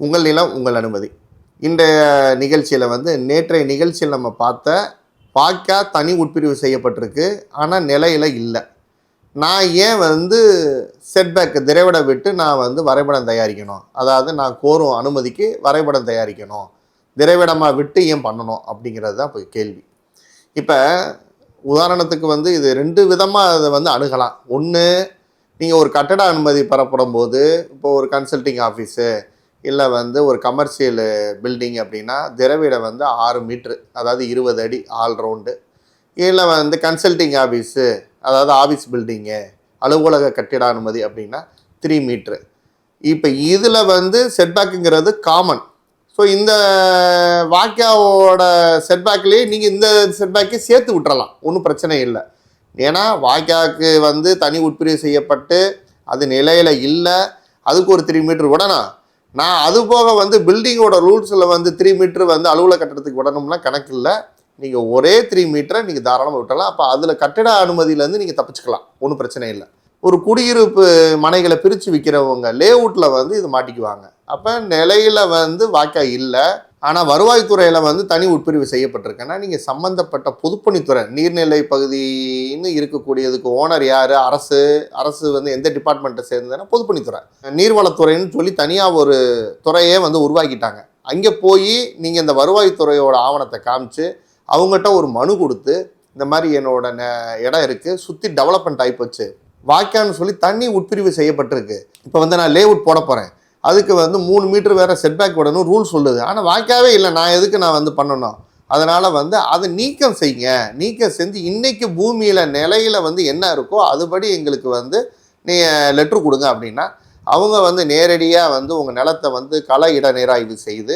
உங்கள் நிலம் உங்கள் அனுமதி. இந்த நிகழ்ச்சியில் வந்து நேற்றைய நிகழ்ச்சியில் நம்ம பார்த்த பாக்கா தனி உட்பிரிவு செய்யப்பட்டிருக்கு ஆனால் நிலையில் இல்லை. நான் ஏன் வந்து செட்பேக் திரைவிட விட்டு நான் வந்து வரைபடம் தயாரிக்கணும்? அதாவது நான் கோரும் அனுமதிக்கு வரைபடம் தயாரிக்கணும். திரைவிடமாக விட்டு ஏன் பண்ணணும்? அப்படிங்கிறது தான் இப்போ கேள்வி. இப்போ உதாரணத்துக்கு வந்து இது ரெண்டு விதமாக அதை வந்து அணுகலாம். ஒன்று நீங்கள் ஒரு கட்டட அனுமதி பெறப்படும் போது இப்போ ஒரு கன்சல்டிங் ஆஃபீஸு இல்லை வந்து ஒரு கமர்ஷியல் பில்டிங் அப்படின்னா திரவிடம் வந்து ஆறு மீட்ரு அதாவது இருபது அடி ஆல் ரவுண்டு இல்லை வந்து கன்சல்டிங் ஆஃபீஸு அதாவது ஆஃபீஸ் பில்டிங்கு அலுவலக கட்டிட அனுமதி அப்படின்னா த்ரீ மீட்ரு இப்போ இதில் வந்து செட்பேக்குங்கிறது காமன் ஸோ இந்த வாக்கியாவோட செட்பேக்லேயே நீங்கள் இந்த செட்பேக்கே சேர்த்து விட்டுறலாம். ஒன்றும் பிரச்சனை இல்லை. ஏன்னா வாக்கியாவுக்கு வந்து தனி உட்பிரிவு செய்யப்பட்டு அது நிலையில் இல்லை. அதுக்கு ஒரு த்ரீ மீட்ரு விடணும் நான் அது போக வந்து பில்டிங்கோட ரூல்ஸில் வந்து த்ரீ மீட்ரு வந்து அலுவலக கட்டடத்துக்கு விடணும்னா கணக்கு இல்லை. நீங்கள் ஒரே த்ரீ மீட்டரை நீங்கள் தாராளமாக விட்டலாம் அப்போ அதில் கட்டிட அனுமதியிலேருந்து நீங்கள் தப்பிச்சுக்கலாம். ஒன்றும் பிரச்சனை இல்லை. ஒரு குடியிருப்பு மனைகளை பிரித்து விற்கிறவங்க லேஅவுட்டில் வந்து இது மாட்டிக்குவாங்க. அப்போ நிலையில் வந்து வாக்கா இல்லை. ஆனால் வருவாய்த்துறையில் வந்து தனி உட்பிரிவு செய்யப்பட்டிருக்குன்னா நீங்கள் சம்மந்தப்பட்ட பொதுப்பணித்துறை நீர்நிலை பகுதின்னு இருக்கக்கூடியதுக்கு ஓனர் யார்? அரசு அரசு வந்து எந்த டிபார்ட்மெண்ட்டை சேர்ந்ததுன்னா பொதுப்பணித்துறை. நீர்வளத்துறைன்னு சொல்லி தனியாக ஒரு துறையே வந்து உருவாக்கிட்டாங்க. அங்கே போய் நீங்கள் இந்த வருவாய்த்துறையோட ஆவணத்தை காமிச்சு அவங்ககிட்ட ஒரு மனு கொடுத்து இந்த மாதிரி என்னோட இடம் இருக்குது சுற்றி டெவலப்மெண்ட் ஆகி போச்சு. வாய்க்கான்னு சொல்லி தண்ணி உட்பிரிவு செய்யப்பட்டிருக்கு. இப்போ வந்து நான் லேஅவுட் போட போகிறேன் அதுக்கு வந்து மூணு மீட்டர் வேற செட்பேக் விடணும் ரூல் சொல்லுது. ஆனால் வாய்க்காவே இல்லை. நான் எதுக்கு நான் வந்து பண்ணணும்? அதனால் வந்து அதை நீக்கம் செய்யுங்க. நீக்கம் செஞ்சு இன்னைக்கு பூமியில் நிலையில் வந்து என்ன இருக்கோ அதுபடி எங்களுக்கு வந்து நீ லெட்ரு கொடுங்க அப்படின்னா அவங்க வந்து நேரடியாக வந்து உங்கள் நிலத்தை வந்து கள இட நேராய்வு செய்து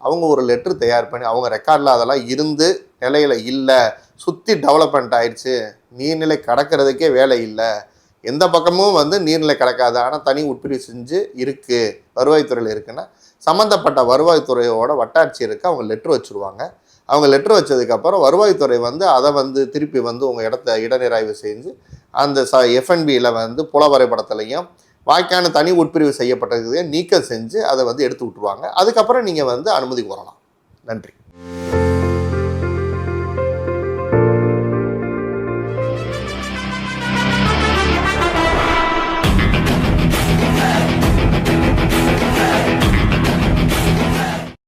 அவங்க ஒரு லெட்ரு தயார் பண்ணி அவங்க ரெக்கார்டில் அதெல்லாம் இருந்து நிலையில் இல்லை சுற்றி டெவலப்மெண்ட் ஆயிடுச்சு நீர்நிலை கடக்கிறதுக்கே வேலை இல்லை எந்த பக்கமும் வந்து நீர்நிலை கிடக்காது ஆனால் தனி உட்பிரிவு செஞ்சு இருக்குது வருவாய்த்துறையில் இருக்குன்னா சம்மந்தப்பட்ட வருவாய்த்துறையோட வட்டாட்சியருக்கு அவங்க லெட்ரு வச்சுருவாங்க. அவங்க லெட்ரு வச்சதுக்கப்புறம் வருவாய்த்துறை வந்து அதை வந்து திருப்பி வந்து உங்கள் இடத்த இடநிராய்வு செஞ்சு அந்த ச எஃப்என்பியில் வந்து புல வரைபடத்துலையும் வாய்க்கான தனி உட்பிரிவு செய்யப்பட்டதையும் நீக்கம் செஞ்சு அதை வந்து எடுத்து விட்டுருவாங்க. அதுக்கப்புறம் நீங்கள் வந்து அனுமதி கோரலாம். நன்றி.